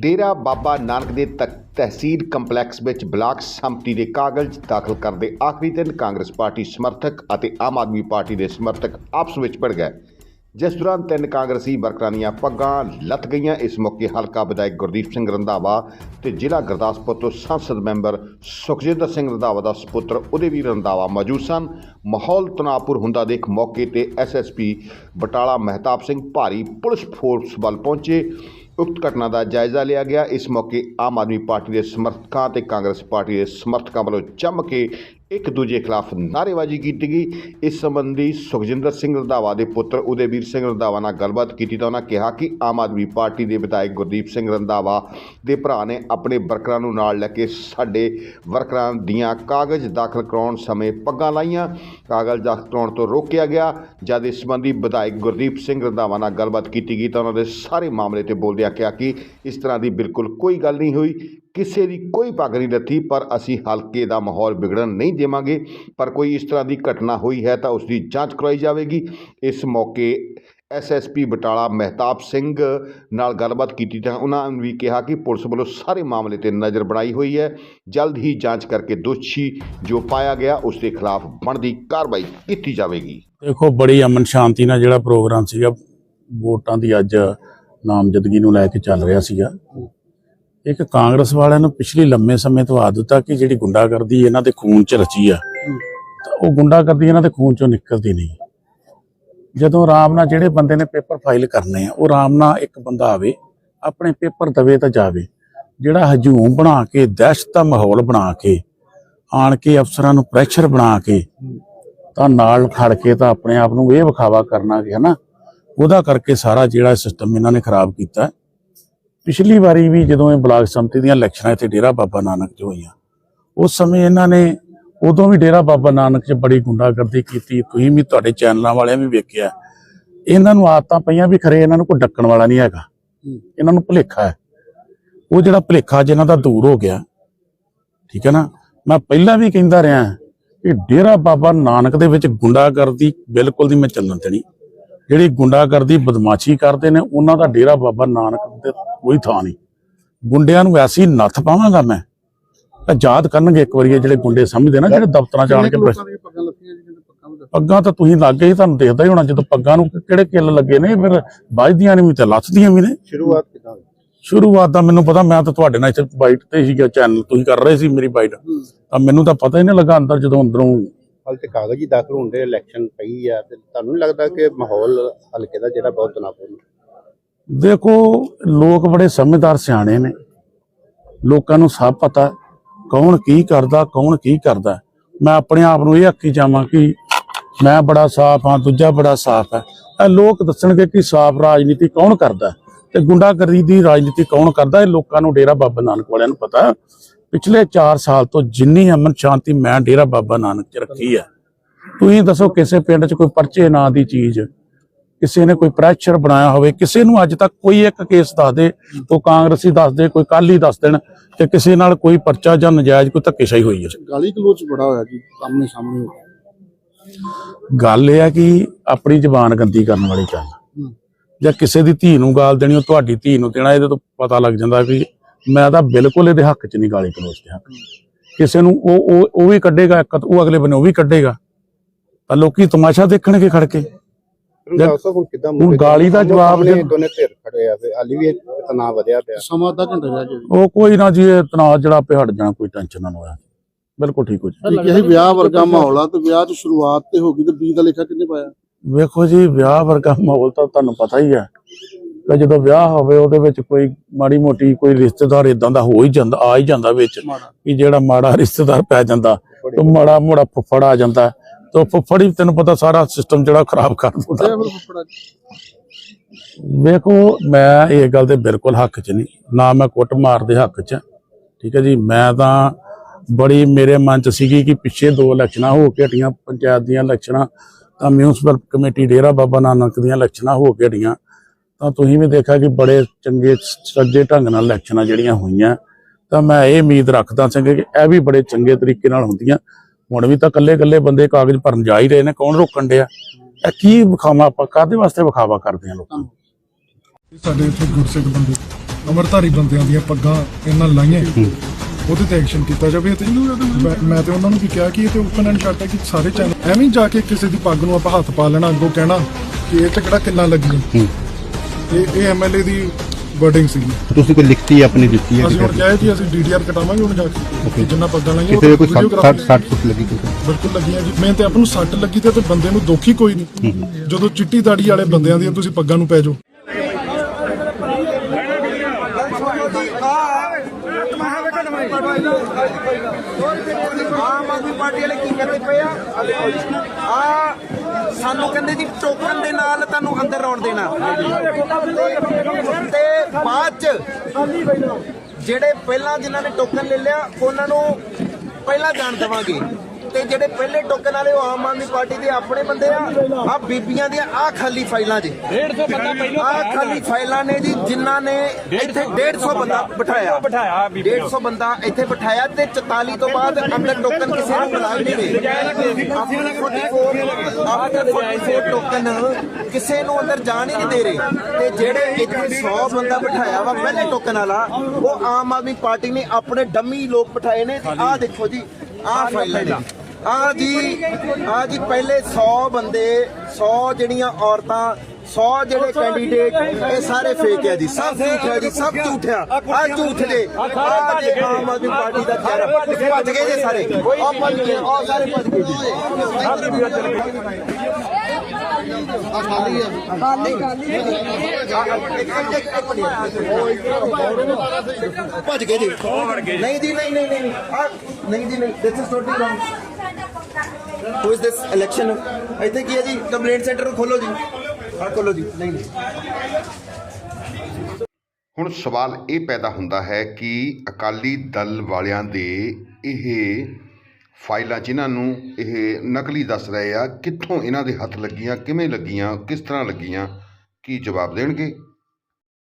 ਡੇਰਾ ਬਾਬਾ ਨਾਨਕ ਦੇ ਤਕ- ਤਹਿਸੀਲ ਕੰਪਲੈਕਸ ਵਿੱਚ ਬਲਾਕ ਸੰਮਤੀ ਦੇ ਕਾਗਜ਼ ਦਾਖਲ ਕਰਦੇ ਆਖਰੀ ਦਿਨ ਕਾਂਗਰਸ ਪਾਰਟੀ ਸਮਰਥਕ ਅਤੇ ਆਮ ਆਦਮੀ ਪਾਰਟੀ ਦੇ ਸਮਰਥਕ ਆਪਸ ਵਿੱਚ ਭਿੜ ਗਏ। ਜਿਸ ਦੌਰਾਨ ਤਿੰਨ ਕਾਂਗਰਸੀ ਵਰਕਰਾਂ ਦੀਆਂ ਪੱਗਾਂ ਲੱਥ ਗਈਆਂ। ਇਸ ਮੌਕੇ ਹਲਕਾ ਵਿਧਾਇਕ ਗੁਰਦੀਪ ਸਿੰਘ ਰੰਧਾਵਾ ਤੇ ਜ਼ਿਲ੍ਹਾ ਗੁਰਦਾਸਪੁਰ ਤੋਂ ਸੰਸਦ ਮੈਂਬਰ ਸੁਖਜਿੰਦਰ ਸਿੰਘ ਰੰਧਾਵਾ ਦਾ ਸੁਪੁੱਤਰ ਉਦੇਵੀਰ ਰੰਧਾਵਾ ਮੌਜੂਦ ਸਨ। ਮਾਹੌਲ ਤਣਾਅਪੂਰ ਹੁੰਦਾ ਦੇਖ ਮੌਕੇ ਤੇ ਐਸਐਸਪੀ ਬਟਾਲਾ ਮਹਿਤਾਬ ਸਿੰਘ ਭਾਰੀ ਪੁਲਿਸ ਫੋਰਸ ਵੱਲ ਪਹੁੰਚੇ। ਉਕਤ ਘਟਨਾ ਦਾ ਜਾਇਜ਼ਾ ਲਿਆ ਗਿਆ। ਇਸ ਮੌਕੇ ਆਮ ਆਦਮੀ ਪਾਰਟੀ ਦੇ ਸਮਰਥਕਾਂ ਤੇ ਕਾਂਗਰਸ ਪਾਰਟੀ ਦੇ ਸਮਰਥਕਾਂ ਵੱਲੋਂ ਜੰਮ ਕੇ ਇੱਕ ਦੂਜੇ ਖਿਲਾਫ ਨਾਅਰੇਬਾਜ਼ੀ ਕੀਤੀ ਗਈ। ਇਸ ਸੰਬੰਧੀ ਸੁਖਜਿੰਦਰ ਸਿੰਘ ਰੰਧਾਵਾ ਦੇ ਪੁੱਤਰ ਉਦੇਵੀਰ ਸਿੰਘ ਰੰਧਾਵਾ ਨਾਲ ਗੱਲਬਾਤ ਕੀਤੀ ਤਾਂ ਉਹਨਾਂ ਕਿਹਾ ਕਿ ਆਮ ਆਦਮੀ ਪਾਰਟੀ ਦੇ ਵਿਧਾਇਕ ਗੁਰਦੀਪ ਸਿੰਘ ਰੰਧਾਵਾ ਦੇ ਭਰਾ ਨੇ ਆਪਣੇ ਵਰਕਰਾਂ ਨੂੰ ਨਾਲ ਲੈ ਕੇ ਸਾਡੇ ਵਰਕਰਾਂ ਦੀਆਂ ਕਾਗਜ਼ ਦਾਖਲ ਕਰਾਉਣ ਸਮੇਂ ਪੱਗਾਂ ਲਾਈਆਂ। ਕਾਗਜ਼ ਦਾਖਲ ਕਰਾਉਣ ਤੋਂ ਰੋਕਿਆ ਗਿਆ। ਜਦ ਇਸ ਸੰਬੰਧੀ ਵਿਧਾਇਕ ਗੁਰਦੀਪ ਸਿੰਘ ਰੰਧਾਵਾ ਨਾਲ ਗੱਲਬਾਤ ਕੀਤੀ ਗਈ ਤਾਂ ਉਹਨਾਂ ਦੇ ਸਾਰੇ ਮਾਮਲੇ ਤੇ ਬੋਲਦਿਆਂ ਕਿਹਾ ਕਿ ਇਸ ਤਰ੍ਹਾਂ ਦੀ ਬਿਲਕੁਲ ਕੋਈ ਗੱਲ ਨਹੀਂ ਹੋਈ। ਕਿਸੇ ਦੀ ਕੋਈ ਪੱਗ ਨਹੀਂ ਲੱਥੀ, ਪਰ ਅਸੀਂ ਹਲਕੇ ਦਾ ਮਾਹੌਲ ਵਿਗੜਨ ਨਹੀਂ ਦੇਵਾਂਗੇ। ਪਰ ਕੋਈ ਇਸ ਤਰ੍ਹਾਂ ਦੀ ਘਟਨਾ ਹੋਈ ਹੈ ਤਾਂ ਉਸ ਦੀ ਜਾਂਚ ਕਰਵਾਈ ਜਾਵੇਗੀ। ਇਸ ਮੌਕੇ ਐਸਐਸਪੀ ਬਟਾਲਾ ਮਹਿਤਾਬ ਸਿੰਘ ਨਾਲ ਗੱਲਬਾਤ ਕੀਤੀ ਤਾਂ ਉਹਨਾਂ ਨੇ ਵੀ ਕਿਹਾ ਕਿ ਪੁਲਿਸ ਵੱਲੋਂ ਸਾਰੇ ਮਾਮਲੇ ਤੇ ਨਜ਼ਰ ਬਣਾਈ ਹੋਈ ਹੈ। ਜਲਦ ਹੀ ਜਾਂਚ ਕਰਕੇ ਦੋਸ਼ੀ ਜੋ ਪਾਇਆ ਗਿਆ, ਉਸ ਦੇ ਖਿਲਾਫ ਬਣਦੀ ਕਾਰਵਾਈ ਕੀਤੀ ਜਾਵੇਗੀ। ਦੇਖੋ, ਬੜੀ ਅਮਨ ਸ਼ਾਂਤੀ ਨਾਲ ਜਿਹੜਾ ਪ੍ਰੋਗਰਾਮ ਸੀਗਾ, ਵੋਟਾਂ ਦੀ ਅੱਜ ਨਾਮਜ਼ਦਗੀ ਨੂੰ ਲੈ ਕੇ ਚੱਲ ਰਿਹਾ ਸੀਗਾ। ਇੱਕ ਕਾਂਗਰਸ ਵਾਲਿਆਂ ਨੂੰ ਪਿਛਲੀ ਲੰਮੇ ਸਮੇਂ ਤੋਂ ਆਦਤ ਆ ਕਿ ਜਿਹੜੀ ਗੁੰਡਾਗਰਦੀ ਇਹਨਾਂ ਦੇ ਖੂਨ 'ਚ ਰਚੀ ਆ ਤਾਂ ਉਹ ਗੁੰਡਾਗਰਦੀ ਇਹਨਾਂ ਦੇ ਖੂਨ 'ਚੋਂ ਨਿਕਲਦੀ ਨਹੀਂ। ਜਦੋਂ ਆਰਾਮ ਨਾਲ ਜਿਹੜੇ ਬੰਦੇ ਨੇ ਪੇਪਰ ਫਾਈਲ ਕਰਨੇ ਆ ਉਹ ਆਰਾਮ ਨਾਲ ਇੱਕ ਬੰਦਾ ਆਵੇ ਆਪਣੇ ਪੇਪਰ ਦਵੇ ਤਾਂ ਜਾਵੇ। ਜਿਹੜਾ ਹਜੂਮ ਬਣਾ ਕੇ ਦਹਿਸ਼ਤ ਦਾ ਮਾਹੌਲ ਬਣਾ ਕੇ ਆਣ ਕੇ ਅਫਸਰਾਂ ਨੂੰ ਪ੍ਰੈਸ਼ਰ ਬਣਾ ਕੇ ਤਾਂ ਨਾਲ ਖੜ ਕੇ ਤਾਂ ਆਪਣੇ ਆਪ ਨੂੰ ਇਹ ਵਿਖਾਵਾ ਕਰਨਾ ਕਿ ਹਨਾ ਉਹਦਾ ਕਰਕੇ ਸਾਰਾ ਜਿਹੜਾ ਸਿਸਟਮ ਇਹਨਾਂ ਨੇ ਖਰਾਬ ਕੀਤਾ। ਪਿਛਲੀ ਵਾਰੀ ਵੀ ਜਦੋਂ ਇਹ ਬਲਾਕ ਸੰਮਤੀ ਦੀਆਂ ਇਲੈਕਸ਼ਨਾਂ ਇੱਥੇ ਡੇਰਾ ਬਾਬਾ ਨਾਨਕ 'ਚ ਹੋਈਆਂ ਉਸ ਸਮੇਂ ਇਹਨਾਂ ਨੇ ਉਦੋਂ ਵੀ ਡੇਰਾ ਬਾਬਾ ਨਾਨਕ 'ਚ ਬੜੀ ਗੁੰਡਾਗਰਦੀ ਕੀਤੀ। ਤੁਸੀਂ ਵੀ ਤੁਹਾਡੇ ਚੈਨਲਾਂ ਵਾਲਿਆਂ ਵੀ ਵੇਖਿਆ। ਇਹਨਾਂ ਨੂੰ ਆਦਤਾਂ ਪਈਆਂ ਵੀ ਖਰੇ ਇਹਨਾਂ ਨੂੰ ਕੋਈ ਡੱਕਣ ਵਾਲਾ ਨਹੀਂ ਹੈਗਾ। ਇਹਨਾਂ ਨੂੰ ਭੁਲੇਖਾ ਹੈ। ਉਹ ਜਿਹੜਾ ਭੁਲੇਖਾ ਜਿਹਨਾਂ ਦਾ ਦੂਰ ਹੋ ਗਿਆ ਠੀਕ ਹੈ ਨਾ? ਮੈਂ ਪਹਿਲਾਂ ਵੀ ਕਹਿੰਦਾ ਰਿਹਾ ਕਿ ਡੇਰਾ ਬਾਬਾ ਨਾਨਕ ਦੇ ਵਿੱਚ ਗੁੰਡਾਗਰਦੀ ਬਿਲਕੁਲ ਨਹੀਂ ਮੈਂ ਚੱਲਣ ਦੇਣੀ। ਜਿਹੜੀ ਗੁੰਡਾਗਰਦੀ ਬਦਮਾਸ਼ੀ ਕਰਦੇ ਨੇ ਉਹਨਾਂ ਦਾ ਡੇਰਾ ਬਾਬਾ ਨਾਨਕ ਦੇ ਕੋਈ ਥਾਂ ਨਹੀਂ। ਗੁੰਡਿਆਂ ਨੂੰ ਐਸੀ ਨੱਥ ਪਾਵਾਂਗਾ ਮੈਂ ਤਾਂ ਯਾਦ ਕਰਨਗੇ ਇੱਕ ਵਾਰੀ ਇਹ ਜਿਹੜੇ ਗੁੰਡੇ ਸਮਝਦੇ ਨਾ ਜਿਹੜੇ ਦਫ਼ਤਰਾਂ ਚ ਆਣ ਕੇ ਬੈਠ- ਪੱਗਾਂ ਤਾਂ ਤੁਸੀਂ ਲੱਗੇ ਹੀ ਤੁਹਾਨੂੰ ਦੇਖਦਾ ਹੀ ਹੋਣਾ ਜਦੋਂ ਪੱਗਾਂ ਨੂੰ ਕਿਹੜੇ ਕਿੱਲ ਲੱਗੇ ਨੇ ਫਿਰ ਵੱਜਦੀਆਂ ਨੇ ਵੀ ਤੇ ਲੱਥਦੀਆਂ ਵੀ ਨੇ। ਸ਼ੁਰੂਆਤ ਕਿਦਾਂ ਸ਼ੁਰੂਆਤ ਦਾ ਮੈਨੂੰ ਪਤਾ ਮੈਂ ਤਾਂ ਤੁਹਾਡੇ ਨਾਲ ਇੱਥੇ ਬਾਈਟ ਤੇ ਸੀਗਾ ਚੈਨਲ ਤੁਸੀਂ ਕਰ ਰਹੇ ਸੀ ਮੇਰੀ ਬਾਈਟ। ਤਾਂ ਮੈਨੂੰ ਤਾਂ ਪਤਾ ਹੀ ਨਹੀਂ ਲੱਗਾ ਅੰਦਰ ਜਦੋਂ ਅੰਦਰੋਂ ਹਾਲ ਤੇ ਕਾਗਜ਼ ਹੀ ਦਾਖਲ ਹੁੰਦੇ ਇਲੈਕਸ਼ਨ ਪਈ ਆ ਤੇ ਤੁਹਾਨੂੰ ਲੱਗਦਾ ਕਿ ਮਾਹੌਲ ਹਲਕੇ ਦਾ ਜਿਹੜਾ ਬਹੁਤ ਤਣਾਅਪੂਰਨ ਦੇਖੋ, ਲੋਕ ਬੜੇ ਸਮਝਦਾਰ ਸਿਆਣੇ ਨੇ। ਲੋਕਾਂ ਨੂੰ ਸਭ ਪਤਾ ਕੌਣ ਕੀ ਕਰਦਾ, ਕੌਣ ਕੀ ਕਰਦਾ। ਮੈਂ ਆਪਣੇ ਆਪ ਨੂੰ ਇਹ ਆਖੀ ਜਾਵਾਂ ਕਿ ਮੈਂ ਬੜਾ ਸਾਫ਼ ਹਾਂ, ਦੂਜਾ ਬੜਾ ਸਾਫ਼ ਹੈ। ਇਹ ਲੋਕ ਦੱਸਣਗੇ ਕਿ ਸਾਫ਼ ਰਾਜਨੀਤੀ ਕੌਣ ਕਰਦਾ ਤੇ ਗੁੰਡਾਗਰਦੀ ਦੀ ਰਾਜਨੀਤੀ ਕੌਣ ਕਰਦਾ ਇਹ ਲੋਕਾਂ ਨੂੰ ਡੇਰਾ ਬਾਬਾ ਨਾਨਕ ਵਾਲਿਆਂ ਨੂੰ ਪਤਾ। ਪਿਛਲੇ 4 ਸਾਲ ਤੋਂ ਜਿੰਨੀ ਅਮਨ ਸ਼ਾਂਤੀ ਮੈਂ ਡੇਰਾ ਬਾਬਾ ਨਾਨਕ 'ਚ ਰੱਖੀ ਹੈ ਤੁਸੀਂ ਦੱਸੋ ਕਿਸੇ ਪਿੰਡ 'ਚ ਕੋਈ ਪਰਚੇ ਨਾਂ ਦੀ ਚੀਜ਼ ਕਿਸੇ ਨੇ ਕੋਈ ਪ੍ਰੈਸ਼ਰ ਬਣਾਇਆ ਹੋਵੇ ਕਿਸੇ ਨੂੰ ਅੱਜ ਤੱਕ ਕੋਈ ਇੱਕ ਕੇਸ ਦੱਸ ਦੇ ਉਹ ਕਾਂਗਰਸੀ ਦੱਸ ਦੇ ਕੋਈ ਕਾਲੀ ਦੱਸ ਦੇਣ ਕਿ ਕਿਸੇ ਨਾਲ ਕੋਈ ਪਰਚਾ ਜਾਂ ਨਜਾਇਜ਼ ਕੋਈ ਧੱਕੇਸ਼ਾਹੀ ਹੋਈ ਹੈ। ਗਾਲੀ ਗਲੋਚ ਬੜਾ ਹੋਇਆ ਜੀ ਸਾਹਮਣੇ ਸਾਹਮਣੇ ਗੱਲ ਇਹ ਹੈ ਕਿ ਆਪਣੀ ਜ਼ਬਾਨ ਗੰਦੀ ਕਰਨ ਵਾਲੀ ਗੱਲ ਜਾਂ ਕਿਸੇ ਦੀ ਧੀ ਨੂੰ ਗਾਲ ਦੇਣੀ ਉਹ ਤੁਹਾਡੀ ਧੀ ਨੂੰ ਦੇਣਾ ਇਹਦੇ ਤੋਂ ਪਤਾ ਲੱਗ ਜਾਂਦਾ ਵੀ ਮੈਂ ਤਾਂ ਬਿਲਕੁਲ ਇਹਦੇ ਹੱਕ 'ਚ ਨਹੀਂ ਗਾਲੀ ਗਲੋਚ ਦੇ ਹੱਕ ਕਿਸੇ ਨੂੰ ਉਹ ਉਹ ਉਹ ਵੀ ਕੱਢੇਗਾ ਇੱਕ ਉਹ ਅਗਲੇ ਬੰਨੇ ਉਹ ਵੀ ਕੱਢੇਗਾ। ਤਾਂ ਲੋਕੀ ਤਮਾਸ਼ਾ ਦੇਖਣਗੇ ਖੜ ਕੇ। ਹੁਣ ਗਾਲੀ ਦਾ ਜਵਾਬ ਦੇ ਦੇ- ਦੋਨੇ ਧਿਰ ਖੜੇ ਆ ਤੇ ਹਾਲੀ ਵੀ ਇਹ ਤਣਾਅ ਵਧਿਆ ਪਿਆ। ਸਮਾਂ ਅੱਧਾ ਘੰਟਾ ਰਹਿ ਗਿਆ ਉਹ ਕੋਈ ਨਾ ਜੀ ਇਹ ਤਣਾਅ ਜਿਹੜਾ ਆਪੇ ਹਟ ਜਾਣਾ ਕੋਈ ਟੈਨਸ਼ਨ ਨਾ ਹੋਇਆ ਬਿਲਕੁਲ ਠੀਕ ਹੋ ਜੀ। ਜੀ ਇਹ ਵਿਆਹ ਵਰਗਾ ਮਾਹੌਲ ਆ ਤੇ ਵਿਆਹ ਦੀ ਸ਼ੁਰੂਆਤ ਤੇ ਹੋ ਗਈ ਤੇ ਬੀ ਦਾ ਲੇਖਾ ਕਿੰਨੇ ਪਾਇਆ? ਵੇਖੋ ਜੀ ਵਿਆਹ ਵਰਗਾ ਮਾਹੌਲ ਤਾਂ ਤੁਹਾਨੂੰ ਪਤਾ ਹੀ ਹੈ ਕਿ ਜਦੋਂ ਵਿਆਹ ਹੋਵੇ ਉਹਦੇ ਵਿੱਚ ਕੋਈ ਮਾੜੀ ਮੋਟੀ ਕੋਈ ਰਿਸ਼ਤੇਦਾਰ ਇਦਾਂ ਦਾ ਹੋ ਹੀ ਜਾਂਦਾ ਆ ਹੀ ਜਾਂਦਾ ਵਿੱਚ ਕਿ ਜਿਹੜਾ ਮਾੜਾ ਰਿਸ਼ਤੇਦਾਰ ਪੈ ਜਾਂਦਾ ਤੇ ਮਾੜਾ ਮੋੜਾ ਫੁੱਫੜ ਆ ਜਾਂਦਾ। ਤੇ ਫੁੱਫੜ ਹੀ ਤੈਨੂੰ ਪਤਾ ਸਾਰਾ ਸਿਸਟਮ ਜਿਹੜਾ ਖਰਾਬ ਕਰ ਦਿੰਦਾ। ਤੇ ਵੇਖੋ ਮੈਂ ਇਹ ਗੱਲ ਦੇ ਬਿਲਕੁਲ ਹੱਕ 'ਚ ਨਹੀਂ। ਨਾ ਮੈਂ ਕੁੱਟ ਮਾਰ ਦੇ ਹੱਕ 'ਚ। ਠੀਕ ਹੈ ਜੀ ਮੈਂ ਤਾਂ ਬੜੀ ਮੇਰੇ ਮਨ 'ਚ ਸੀਗੀ ਕਿ ਪਿੱਛੇ ਦੋ ਇਲੈਕਸ਼ਨਾਂ ਹੋ ਕੇ ਹਟੀਆਂ ਪੰਚਾਇਤ ਦੀਆਂ ਇਲੈਕਸ਼ਨਾਂ ਤਾਂ ਮਿਊਨਿਸਪਲ ਕਮੇਟੀ ਡੇਰਾ ਬਾਬਾ ਨਾਨਕ ਦੀਆਂ ਇਲੈਕਸ਼ਨਾਂ ਹੋ ਕੇ ਹਟੀਆਂ। ਤਾਂ ਤੁਸੀਂ ਵੀ ਦੇਖਿਆ ਕਿ ਬੜੇ ਚੰਗੇ ਸੱਜੇ ਢੰਗ ਨਾਲ ਇਲੈਕਸ਼ਨਾਂ ਜਿਹੜੀਆਂ ਹੋਈਆਂ ਤਾਂ ਮੈਂ ਇਹ ਉਮੀਦ ਰੱਖਦਾ ਸੀ ਕਿ ਇਹ ਵੀ ਬੜੇ ਚੰਗੇ ਤਰੀਕੇ ਨਾਲ ਹੁੰਦੀਆਂ। ਹੁਣ ਵੀ ਤਾਂ ਕੱਲੇ ਕੱਲੇ ਬੰਦੇ ਕਾਗਜ਼ ਭਰਨ ਜਾ ਹੀ ਰਹੇ ਨੇ ਕੌਣ ਰੋਕਣ ਡਿਆ? ਇਹ ਕੀ ਵਿਖਾਵਾ ਆਪਾਂ ਕਾਦੇ ਵਾਸਤੇ ਵਿਖਾਵਾ ਕਰਦੇ ਆ ਲੋਕਾਂ ਨੂੰ? ਸਾਡੇ ਇੱਥੇ ਗੁਰਸਿੱਖ ਬੰਦੇ ਅਮਰਧਾਰੀ ਬੰਦਿਆਂ ਦੀਆਂ ਪੱਗਾਂ ਇਹਨਾਂ ਲਾਈਆਂ। ਉਹਦੇ ਤੇ ਐਕਸ਼ਨ ਕੀਤਾ ਜਾਵੇ ਤੇ ਮੈਂ- ਮੈਂ ਤੇ ਉਹਨਾਂ ਨੂੰ ਵੀ ਕਿਹਾ ਕਿ ਇਹ ਤੇ ਓਪਨ ਐਂਡ ਸ਼ਟ ਹੈ ਕਿ ਸਾਰੇ ਚੈਨਲ ਐਵੇਂ ਜਾ ਕੇ ਕਿਸੇ ਦੀ ਪੱਗ ਨੂੰ ਆਪਾਂ ਹੱਥ ਪਾ ਲੈਣਾ ਅੱਗੋਂ ਕਹਿਣਾ ਕਿ ਇਹ ਤੇ ਕਿਹੜਾ ਕਿੰਨਾ ਲੱਗੀ। ਇਹ ਇਹ ਐਮਐਲਏ ਦੀ ਵਰਡਿੰਗ ਸੀ ਤੁਸੀਂ ਕੋਈ ਲਿਖਤੀ ਆਪਣੀ ਦਿੱਤੀ ਹੈ ਅਸੀਂ ਹੁਣ ਕਿਹਾ ਕਿ ਅਸੀਂ ਡੀਡੀਆਰ ਕਟਾਵਾਂਗੇ ਹੁਣ ਜਾ ਕੇ ਜਿੰਨਾ ਪੱਗਾਂ ਲਾਈਆਂ ਦੇ ਕੋਈ video 60 ਕਰਾਵਾਂਗੇ। 60 ਫੁੱਟ ਲੱਗੀ ਕਿਸੇ ਬਿਲਕੁਲ ਲੱਗੀਆਂ ਜੀ। ਮੈਂ ਤੇ ਆਪ ਨੂੰ ਸੱਟ ਲੱਗੀ ਤੇ ਤੇ ਬੰਦੇ ਨੂੰ ਦੁੱਖ ਹੀ ਕੋਈ ਨਹੀਂ। ਜਦੋਂ ਚਿੱਟੀ ਦਾੜੀ ਵਾਲੇ ਬੰਦਿਆਂ ਦੀਆਂ ਤੁਸੀਂ ਪੱਗਾਂ ਨੂੰ ਪੈ ਜਾਓ। ਆਮ ਆਦਮੀ ਪਾਰਟੀ ਵਾਲੇ ਕੀ ਕਰਦੇ ਪਏ ਆ? ਆ ਸਾਨੂੰ ਕਹਿੰਦੇ ਜੀ ਟੋਕਨ ਦੇ ਨਾਲ ਤੁਹਾਨੂੰ ਅੰਦਰ ਆਉਣ ਦੇਣਾ। ਤੇ ਬਾਅਦ ਚ ਜਿਹੜੇ ਪਹਿਲਾਂ ਜਿਨ੍ਹਾਂ ਨੇ ਟੋਕਨ ਲੈ ਲਿਆ, ਉਹਨਾਂ ਨੂੰ ਪਹਿਲਾਂ ਜਾਣ ਦੇਵਾਂਗੇ। ਤੇ ਜਿਹੜੇ ਪਹਿਲੇ ਟੋਕਨ ਵਾਲੇ ਉਹ ਆਮ ਆਦਮੀ ਪਾਰਟੀ ਦੇ ਆਪਣੇ ਬੰਦੇ ਆ ਆ ਬੀਬੀਆਂ ਦੀਆਂ ਆ ਖਾਲੀ ਫਾਈਲਾਂ ਜੀ। 150 ਬੰਦਾ ਪਹਿਲਾਂ ਆ ਖਾਲੀ ਫਾਈਲਾਂ ਨੇ ਜੀ ਜਿਨ੍ਹਾਂ ਨੇ ਇੱਥੇ 150 ਬੰਦਾ ਬਿਠਾਇਆ। ਬਿਠਾਇਆ 150 ਬੰਦਾ ਇੱਥੇ ਬਿਠਾਇਆ ਤੇ 44 ਤੋਂ ਬਾਅਦ ਅੰਦਰ ਟੋਕਨ ਕਿਸੇ ਨੂੰ ਮਿਲਾ ਨਹੀਂ ਰਹੇ। ਆਪਣੇ 44 ਆਪਣੇ 44 ਟੋਕਨ ਕਿਸੇ ਨੂੰ ਅੰਦਰ ਜਾਣ ਹੀ ਨਹੀਂ ਦੇ ਰਹੇ। ਤੇ ਜਿਹੜੇ ਇੱਥੇ 100 ਬੰਦਾ ਬਿਠਾਇਆ ਵਾ ਪਹਿਲੇ ਟੋਕਨ ਵਾਲਾ ਉਹ ਆਮ ਆਦਮੀ ਪਾਰਟੀ ਨੇ ਆਪਣੇ ਡੰਮੀ ਲੋਕ ਬਿਠਾਏ ਨੇ। ਆਹ ਦੇਖੋ ਜੀ ਆਹ ਫਾਈਲਾਂ ਨੇ। ਆ ਜੀ ਆ ਜੀ ਪਹਿਲੇ 100 ਬੰਦੇ 100 ਜਿਹੜੀਆਂ ਔਰਤਾਂ 100 ਜਿਹੜੇ ਕੈਂਡੀਡੇਟ ਇਹ ਸਾਰੇ ਫੇਕ ਹੈ ਜੀ ਸਭ ਝੂਠ ਹੈ ਜੀ ਸਭ ਝੂਠ ਆ ਆ ਝੂਠ ਦੇ ਆ ਜੇ ਆਮ ਆਦਮੀ ਪਾਰਟੀ ਦਾ ਚਿਹਰਾ ਭੱਜ ਗਏ ਜੇ ਸਾਰੇ ਆ ਭੱਜ ਗਏ ਆ ਸਾਰੇ ਭੱਜ ਗਏ ਜੀ ਭੱਜ ਗਏ ਜੀ ਨਹੀਂ ਜੀ ਨਹੀਂ ਨਹੀਂ ਨਹੀਂ ਨਹੀਂ ਜੀ ਨਹੀਂ this is totally wrong who is this election ਇੱਥੇ ਕੀ ਹੈ ਜੀ ਕੰਪਲੇਂਟ ਸੈਂਟਰ ਨੂੰ ਖੋਲੋ ਜੀ। ਹਾਂ, ਖੋਲੋ ਜੀ। ਨਹੀਂ ਨਹੀਂ। ਹੁਣ ਸਵਾਲ ਇਹ ਪੈਦਾ ਹੁੰਦਾ ਹੈ ਕਿ ਅਕਾਲੀ ਦਲ ਵਾਲਿਆਂ ਦੇ ਇਹ ਫਾਈਲਾਂ ਜਿਨ੍ਹਾਂ ਨੂੰ ਇਹ ਨਕਲੀ ਦੱਸ ਰਹੇ ਆ, ਕਿੱਥੋਂ ਇਹਨਾਂ ਦੇ ਹੱਥ ਲੱਗੀਆਂ, ਕਿਵੇਂ ਲੱਗੀਆਂ, ਕਿਸ ਤਰ੍ਹਾਂ ਲੱਗੀਆਂ, ਕੀ ਜਵਾਬ ਦੇਣਗੇ?